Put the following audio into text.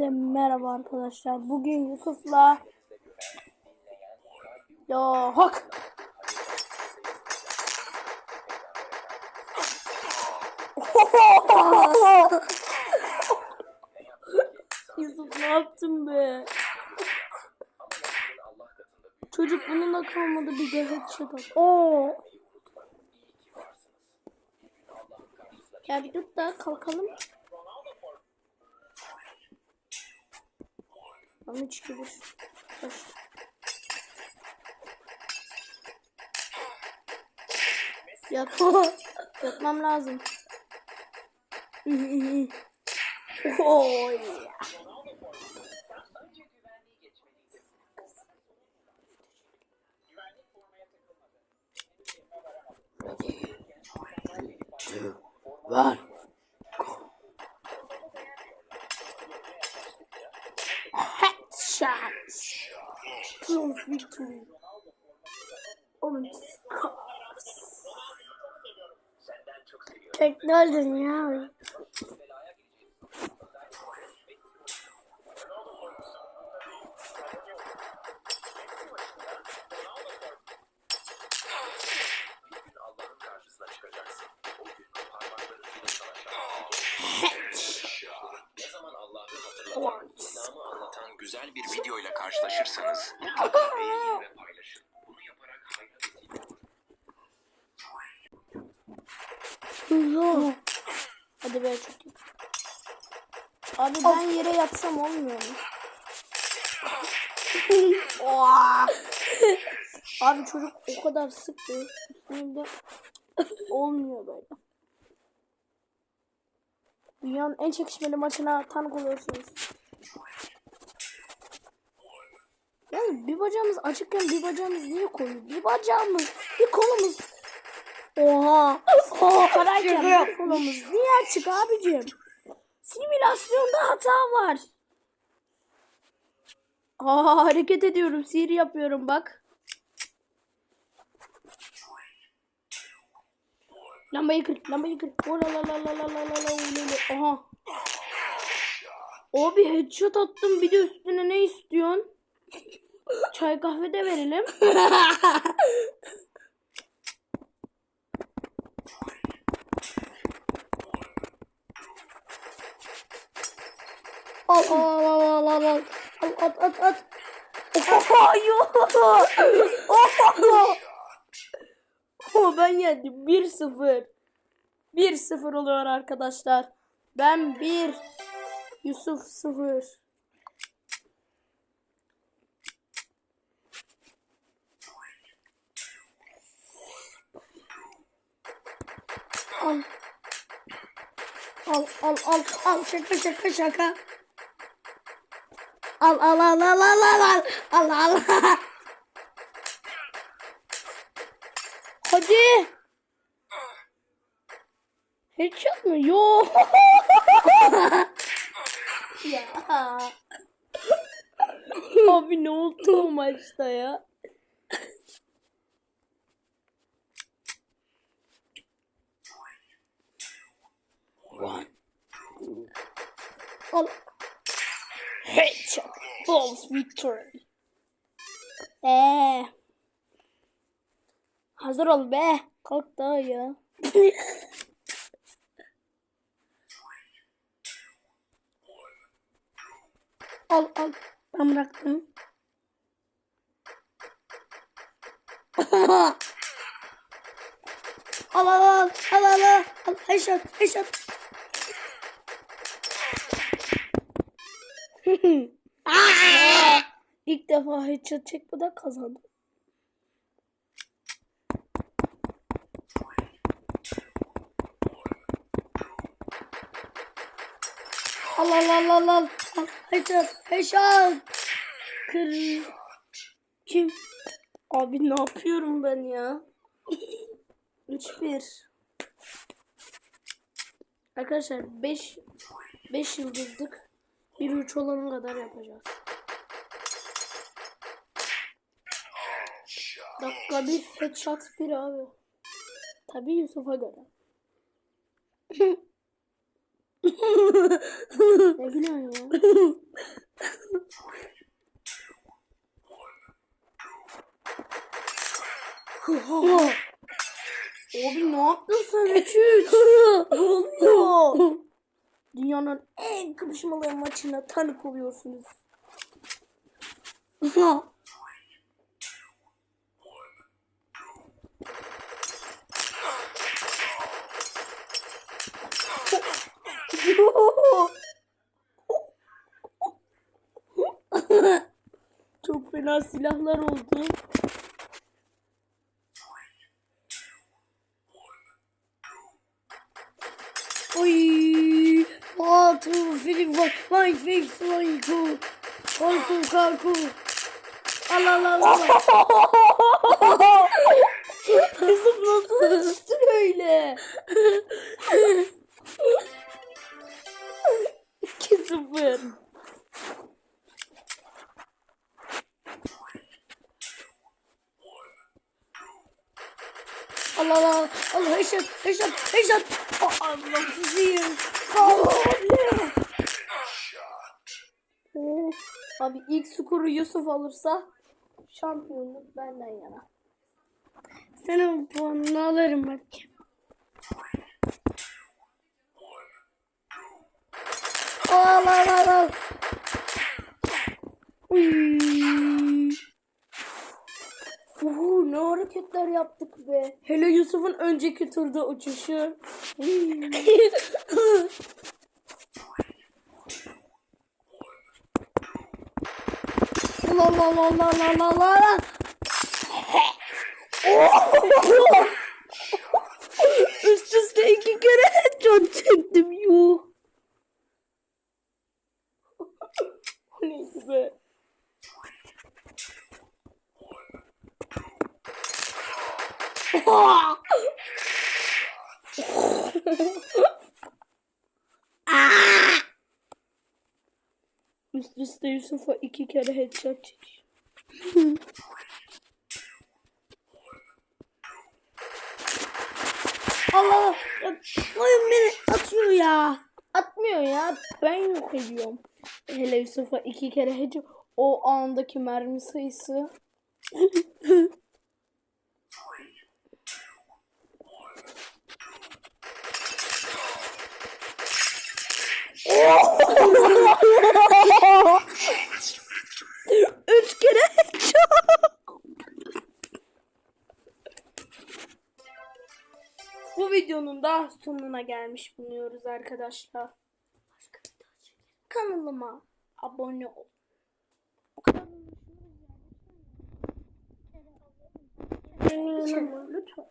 Hepinize merhaba arkadaşlar. Bugün Yusuf'la ya hak Yusuf ne yaptın be? Çocuk bununla kalmadı bir de headshot. Oo. Ya bir dur da kalkalım. Tamam 3 2 1. Koş. Yap. Yapmam lazım. Oh, Oy. Var. chance. Prove me to me. On Tekne öldün ya. Güzel bir videoyla karşılaşırsanız mutlaka beğenin ve paylaşın. Bunu yaparak hayra vesile olun. Yo. Hadi be çok. Abi ben yere yatsam olmuyor mu? Oha. Abi çocuk o kadar sıktı. Üstünde olmuyor böyle. Dünyanın en çekişmeli maçına tanık oluyorsunuz. Yani bir bacağımız açıkken bir bacağımız niye koyuyor? Bir bacağımız, bir kolumuz. Oha. Oha karayken bir kolumuz niye açık abicim? Simülasyonda hata var. Aa, hareket ediyorum. Sihir yapıyorum bak. Lambayı kır, lambayı kır. Aha. Abi headshot attım bir de üstüne ne istiyorsun? Çay kahve de verelim. Al al al al al al. At at at. Oho yok. Oho. Oh, ben yendim. 1-0. 1-0 oluyor arkadaşlar. Ben 1. Yusuf 0. Al. Al al al al şaka şaka şaka. Al al al al al al al al al. Hadi. Headshot mı? Yo. ya. Abi ne oldu o maçta ya? One. Al. Headshot. Balls victory. Eee. Hazır ol be. Kalk daha ya. al al. Ben bıraktım. al al al al al al. Headshot headshot. İlk defa headshot çekmeden kazandım. Al al al al al. Headshot headshot. Kır. Kim? Abi ne yapıyorum ben ya? 3-1. Arkadaşlar 5 5 yıldızlık bir üç olana kadar yapacağız. Dakika bir headshot bir abi. Tabii Yusuf'a göre. ne gülüyorsun ya? Abi ne yaptın sen? Üç üç. ne oluyor? Dünyanın en kapışmalı maçına tanık oluyorsunuz. Çok fena silahlar oldu. Oy! hayatımın film var. My face my cool. Korku korku. Al al al al. Kızım nasıl düştün öyle? İki sıfır. Allah Allah Allah headshot headshot headshot. Oh, Allah sizi. Abi ilk skoru Yusuf alırsa şampiyonluk benden yana. Senin puanını alırım bakayım. Al al al al. Uy. Hareketler yaptık be. Hele Yusuf'un önceki turda uçuşu. La la la la la la la la. Oh! Üst üste iki kere headshot çektim yuh. O neydi be? Üst üste Yusuf'a iki kere headshot çekiyor. Allah ya, oyun beni atıyor ya. Atmıyor ya. Ben yok ediyorum. Hele Yusuf'a iki kere headshot. O andaki mermi sayısı. Üç kere. Bu videonun da sonuna gelmiş bulunuyoruz arkadaşlar. Kanalıma abone ol. Lütfen.